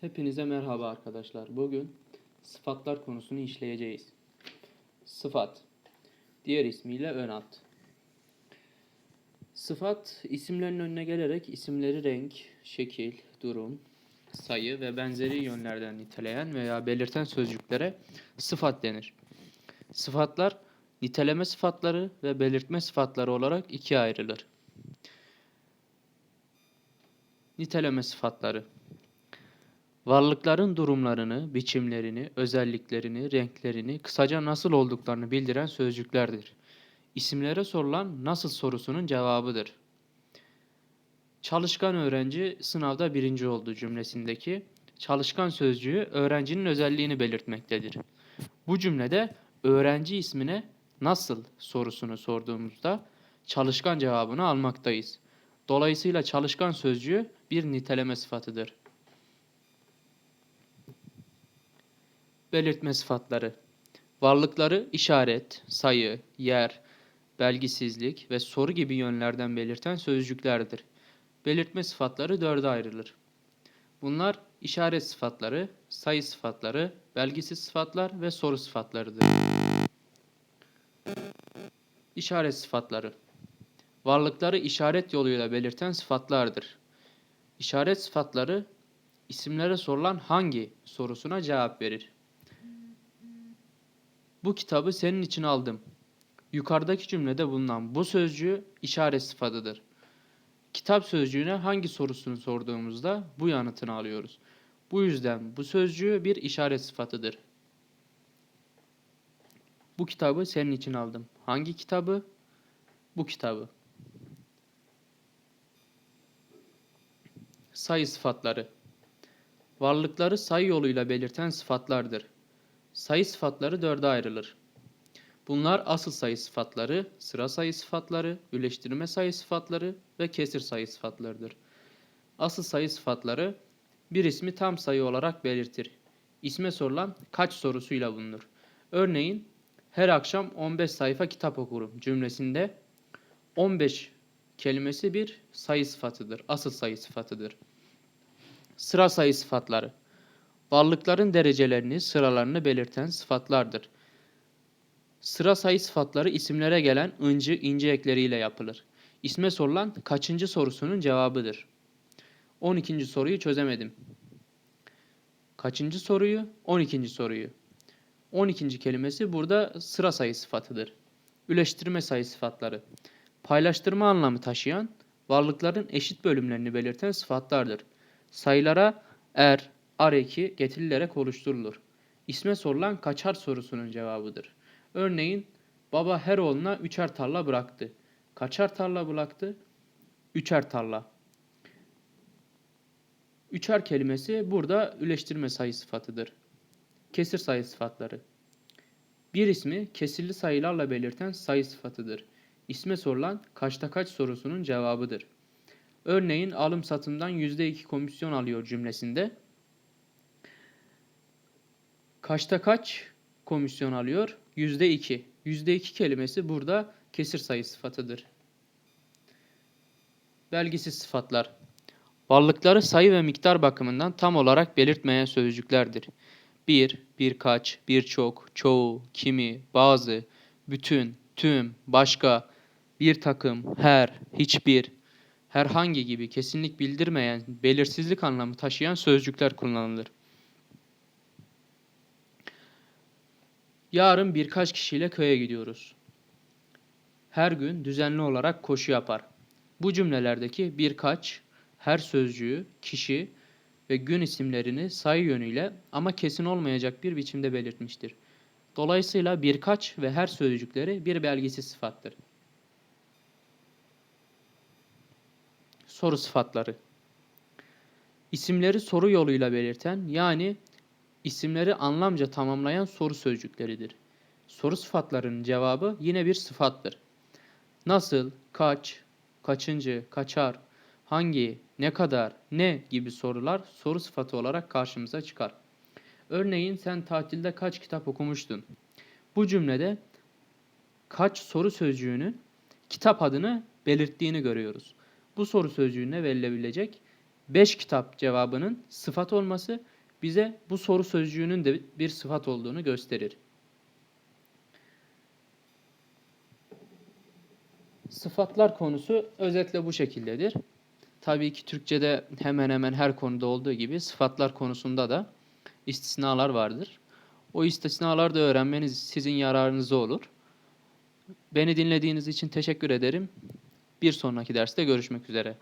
Hepinize merhaba arkadaşlar. Bugün sıfatlar konusunu işleyeceğiz. Sıfat, diğer ismiyle ön ad. Sıfat, isimlerin önüne gelerek isimleri renk, şekil, durum, sayı ve benzeri yönlerden niteleyen veya belirten sözcüklere sıfat denir. Sıfatlar, niteleme sıfatları ve belirtme sıfatları olarak ikiye ayrılır. Niteleme sıfatları Varlıkların durumlarını, biçimlerini, özelliklerini, renklerini, kısaca nasıl olduklarını bildiren sözcüklerdir. İsimlere sorulan nasıl sorusunun cevabıdır. Çalışkan öğrenci sınavda birinci oldu cümlesindeki çalışkan sözcüğü öğrencinin özelliğini belirtmektedir. Bu cümlede öğrenci ismine nasıl sorusunu sorduğumuzda çalışkan cevabını almaktayız. Dolayısıyla çalışkan sözcüğü bir niteleme sıfatıdır. Belirtme sıfatları. Varlıkları işaret, sayı, yer, belgisizlik ve soru gibi yönlerden belirten sözcüklerdir. Belirtme sıfatları dörde ayrılır. Bunlar işaret sıfatları, sayı sıfatları, belgisiz sıfatlar ve soru sıfatlarıdır. İşaret sıfatları. Varlıkları işaret yoluyla belirten sıfatlardır. İşaret sıfatları isimlere sorulan hangi sorusuna cevap verir. Bu kitabı senin için aldım. Yukarıdaki cümlede bulunan bu sözcüğü işaret sıfatıdır. Kitap sözcüğüne hangi sorusunu sorduğumuzda bu yanıtını alıyoruz. Bu yüzden bu sözcüğü bir işaret sıfatıdır. Bu kitabı senin için aldım. Hangi kitabı? Bu kitabı. Sayı sıfatları. Varlıkları sayı yoluyla belirten sıfatlardır. Sayı sıfatları dörde ayrılır. Bunlar asıl sayı sıfatları, sıra sayı sıfatları, birleştirme sayı sıfatları ve kesir sayı sıfatlarıdır. Asıl sayı sıfatları bir ismi tam sayı olarak belirtir. İsme sorulan kaç sorusuyla bulunur. Örneğin her akşam 15 sayfa kitap okurum cümlesinde 15 kelimesi bir sayı sıfatıdır. Asıl sayı sıfatıdır. Sıra sayı sıfatları varlıkların derecelerini, sıralarını belirten sıfatlardır. Sıra sayı sıfatları isimlere gelen ıncı, ince ekleriyle yapılır. İsme sorulan kaçıncı sorusunun cevabıdır. 12. soruyu çözemedim. Kaçıncı soruyu? 12. soruyu. 12. kelimesi burada sıra sayı sıfatıdır. Üleştirme sayı sıfatları. Paylaştırma anlamı taşıyan, varlıkların eşit bölümlerini belirten sıfatlardır. Sayılara er, ar eki getirilerek oluşturulur. İsme sorulan kaçar sorusunun cevabıdır. Örneğin baba her oğluna üçer tarla bıraktı. Kaçar tarla bıraktı? Üçer tarla. Üçer kelimesi burada üleştirme sayı sıfatıdır. Kesir sayı sıfatları. Bir ismi kesirli sayılarla belirten sayı sıfatıdır. İsme sorulan kaçta kaç sorusunun cevabıdır. Örneğin alım satımdan %2 komisyon alıyor cümlesinde Kaçta kaç komisyon alıyor? Yüzde iki. Yüzde iki kelimesi burada kesir sayı sıfatıdır. Belgisiz sıfatlar. Varlıkları sayı ve miktar bakımından tam olarak belirtmeyen sözcüklerdir. Bir, birkaç, birçok, çoğu, kimi, bazı, bütün, tüm, başka, bir takım, her, hiçbir, herhangi gibi kesinlik bildirmeyen, belirsizlik anlamı taşıyan sözcükler kullanılır. Yarın birkaç kişiyle köye gidiyoruz. Her gün düzenli olarak koşu yapar. Bu cümlelerdeki birkaç, her sözcüğü, kişi ve gün isimlerini sayı yönüyle ama kesin olmayacak bir biçimde belirtmiştir. Dolayısıyla birkaç ve her sözcükleri bir belgisiz sıfattır. Soru sıfatları İsimleri soru yoluyla belirten yani isimleri anlamca tamamlayan soru sözcükleridir. Soru sıfatlarının cevabı yine bir sıfattır. Nasıl, kaç, kaçıncı, kaçar, hangi, ne kadar, ne gibi sorular soru sıfatı olarak karşımıza çıkar. Örneğin sen tatilde kaç kitap okumuştun? Bu cümlede kaç soru sözcüğünü kitap adını belirttiğini görüyoruz. Bu soru sözcüğüne verilebilecek 5 kitap cevabının sıfat olması bize bu soru sözcüğünün de bir sıfat olduğunu gösterir. Sıfatlar konusu özetle bu şekildedir. Tabii ki Türkçe'de hemen hemen her konuda olduğu gibi sıfatlar konusunda da istisnalar vardır. O istisnaları da öğrenmeniz sizin yararınıza olur. Beni dinlediğiniz için teşekkür ederim. Bir sonraki derste görüşmek üzere.